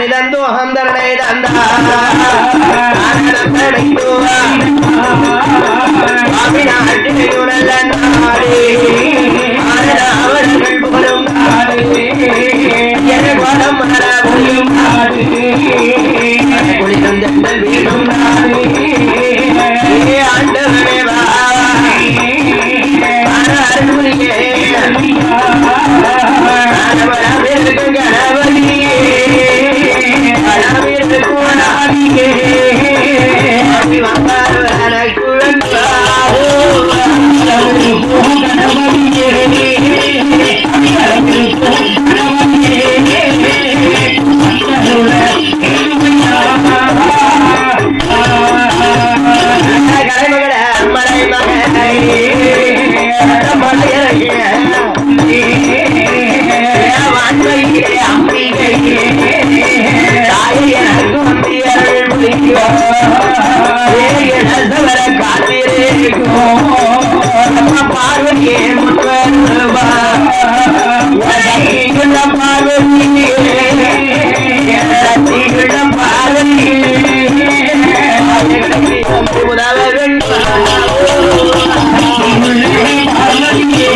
தந்து அகந்தரனை தந்தாரணை சுவாமி நாட்டினையுடல்ல நாடே மலை மகனை பார்வதியே முன்வருவா பார்வதியே பார்வதியே உதவர்கள் பார்வதியே